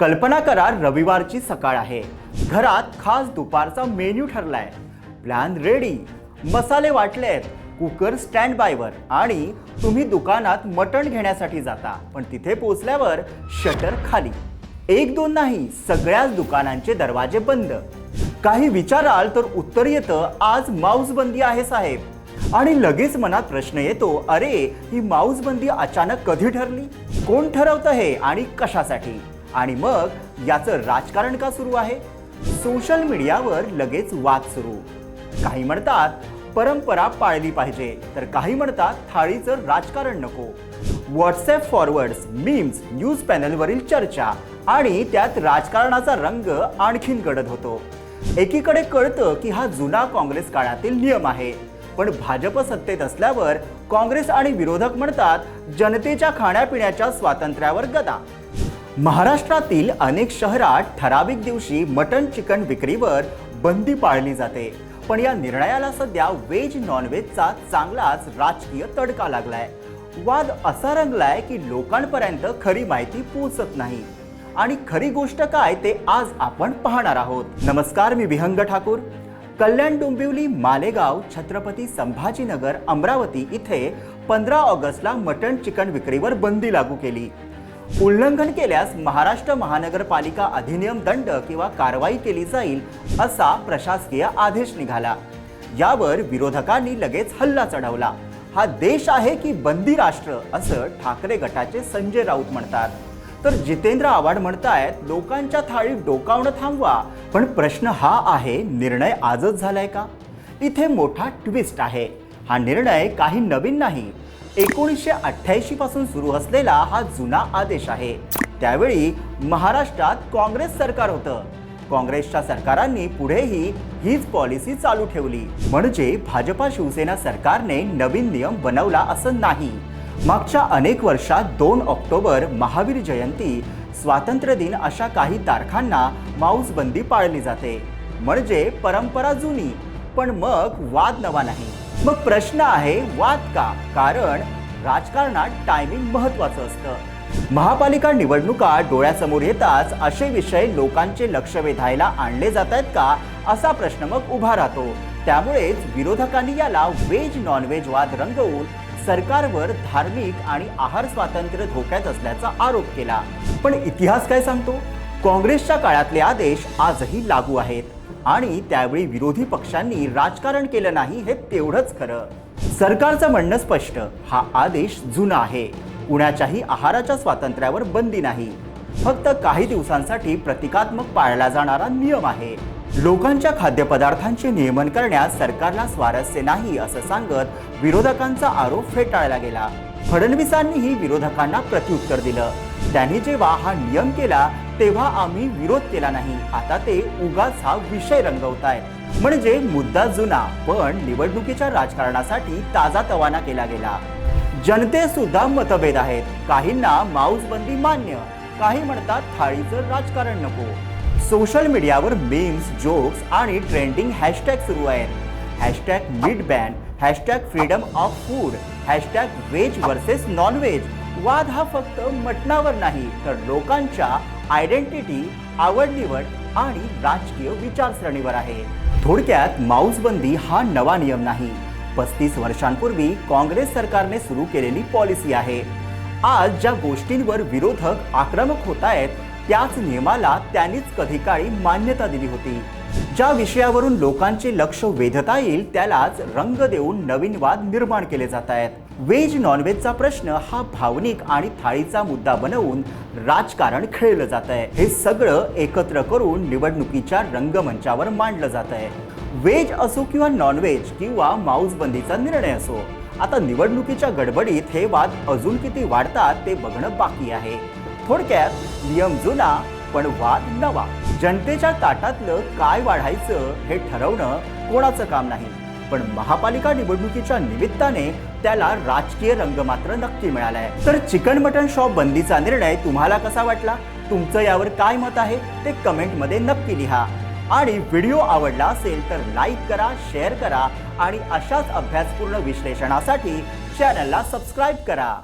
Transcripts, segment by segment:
कल्पना करा रविवारची सकाळ आहे. घरात खास दुपारचा मेन्यू ठरलाय. प्लॅन रेडी मसाले वाटलेत. कुकर स्टँड बायवर आणि तुम्ही दुकानात मटण घेण्यासाठी जाता. पण तिथे पोचल्यावर शटर खाली. एक दोन नाही सगळ्याच दुकानांचे दरवाजे बंद. काही विचाराल तर उत्तर येतं आज माऊस बंदी आहे साहेब. आणि लगेच मनात प्रश्न येतो अरे ही माऊस बंदी अचानक कधी ठरली? कोण ठरवतं हे आणि कशासाठी? आणि मग याचं राजकारण का सुरू आहे? सोशल मीडियावर लगेच वाद सुरू. काही म्हणतात परंपरा पाळली पाहिजे तर काही म्हणतात थाळीचं राजकारण नको. व्हॉट्सॲप फॉरवर्ड्स मीम्स न्यूज पॅनलवरील चर्चा आणि त्यात राजकारणाचा रंग आणखीन गडद होतो. एकीकडे कळतं की हा जुना काँग्रेस काळातील नियम आहे. पण भाजप सत्तेत असल्यावर काँग्रेस आणि विरोधक म्हणतात जनतेच्या खाण्यापिण्याच्या स्वातंत्र्यावर गदा. महाराष्ट्रातील अनेक शहरात ठराविक दिवशी मटन चिकन विक्रीवर बंदी पाळली जाते. पण या निर्णयाला सध्या व्हेज नॉनव्हेजचा चांगलाच राजकीय तडका लागलाय. वाद असा रंगलाय की लोकांपर्यंत खरी माहिती पोहोचत नाही. आणि खरी गोष्ट काय ते आज आपण पाहणार आहोत. नमस्कार मी विहंग ठाकूर. कल्याण डोंबिवली मालेगाव छत्रपती संभाजीनगर अमरावती इथे पंधरा ऑगस्टला मटण चिकन विक्रीवर बंदी लागू केली. उल्लंघन केल्यास महाराष्ट्र महानगरपालिका अधिनियम दंड किंवा कारवाई केली जाईल असा प्रशासकीय आदेश निघाला. यावर विरोधकांनी लगेच हल्ला चढवला. हा देश आहे की बंदी राष्ट्र असं ठाकरे गटाचे संजय राऊत म्हणतात. तर जितेंद्र आव्हाड म्हणतायत लोकांच्या थाळीत डोकावणं थांबवा पण प्रश्न हा आहे निर्णय आजच झालाय का? इथे मोठा ट्विस्ट आहे. हा निर्णय काही नवीन नाही एकोणीसशे अठ्ठ्याऐंशी पासून सुरू असलेला हा जुना आदेश आहे. त्यावेळी महाराष्ट्रात काँग्रेस सरकार होतं. काँग्रेसच्या सरकारांनी पुढेही हीच पॉलिसी चालू ठेवली. म्हणजे भाजपा शिवसेना सरकारने नवीन नियम बनवला असं नाही. मागच्या अनेक वर्षात दोन ऑक्टोबर महावीर जयंती स्वातंत्र्य दिन अशा काही तारखांना माऊसबंदी पाळली जाते. म्हणजे परंपरा जुनी पण मग वाद नवा नाही. मग प्रश्न आहे वाद का? कारण राजकारणात टायमिंग महत्वाचं असतं. महापालिका निवडणुका डोळ्यासमोर येताच असे विषय लोकांचे लक्ष वेधायला आणले जात आहेत का असा प्रश्न मग उभा राहतो. त्यामुळेच विरोधकांनी याला व्हेज नॉनव्हेज वाद रंगवून सरकारवर धार्मिक आणि आहार स्वातंत्र्य धोक्यात असल्याचा आरोप केला. पण इतिहास काय सांगतो? काँग्रेसच्या काळातले आदेश आजही लागू आहेत आणि त्यावेळी विरोधी पक्षांनी राजकारण केलं नाही हे तेवढंच खरं. सरकारचं म्हणणं स्पष्ट. हा आदेश जुना आहे. कुणाच्याही आहाराच्या स्वातंत्र्यावर बंदी नाही. फक्त काही दिवसांसाठी प्रतिकात्मक पाळला जाणारा नियम आहे. लोकांच्या खाद्यपदार्थांचे नियमन करण्यात सरकारला स्वारस्य नाही असं सांगत विरोधकांचा आरोप फेटाळला गेला. फडणवीसांनीही विरोधकांना प्रत्युत्तर दिलं. त्यांनी जेव्हा हा नियम केला तेव्हा आम्ही विरोध केला नाही. आता ते उगाच हा विषय रंगवताय म्हणजे मुद्दा जुना पण निवडणुकीच्या राजकारणासाठी ताजा तवाना केला गेला. जनते सुद्धा मतभेद आहेत. काहींना माऊसबंदी मान्य काही म्हणतात थाळीचं राजकारण नको. सोशल मीडियावर मीम्स जोक्स आणि ट्रेंडिंग हॅशटॅग सुरू आहेत. Hashtag meat ban hashtag freedom of food hashtag veg versus non veg वाद हा फक्त मटणावर नाही तर लोकांच्या आयडेंटिटी आवड निवड आणि राजकीय विचारसरणीवर आहे. थोडक्यात माऊसबंदी हा नवा नियम नाही. पस्तीस वर्षांपूर्वी काँग्रेस सरकारने सुरू केलेली पॉलिसी आहे. आज ज्या गोष्टींवर विरोधक आक्रमक होत आहेत त्याच नियमाला त्यांनीच कधी काळी मान्यता दिली होती. ज्या विषयावरून लोकांचे लक्ष वेधता येईल त्यालाच रंग देऊन नवीन वाद निर्माण केले जात आहेत. व्हेज नॉनव्हेजचा प्रश्न हा भावनिक आणि थाळीचा मुद्दा बनवून राजकारण खेळलं जात आहे. हे सगळं एकत्र करून निवडणुकीच्या रंगमंचावर मांडलं जात आहे. व्हेज असो किंवा नॉनव्हेज किंवा माऊसबंदीचा निर्णय असो आता निवडणुकीच्या गडबडीत हे वाद अजून किती वाढतात ते बघणं बाकी आहे. थोडक्यात नियम जुना पण वाद नवा. जनतेच्या ताटातलं काय वाढायचं हे ठरवणं कोणाचं काम नाही. पण महापालिका निवडणुकीच्या निमित्ताने त्याला राजकीय रंग मात्र नक्की मिळालाय. तर चिकन मटन शॉप बंदीचा निर्णय तुम्हाला कसा वाटला? तुमचं यावर काय मत आहे? ते कमेंटमध्ये नक्की लिहा. आणि व्हिडिओ आवडला असेल तर लाईक करा शेअर करा आणि अशाच अभ्यासपूर्ण विश्लेषणासाठी चॅनलला सबस्क्राईब करा.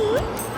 Ooh.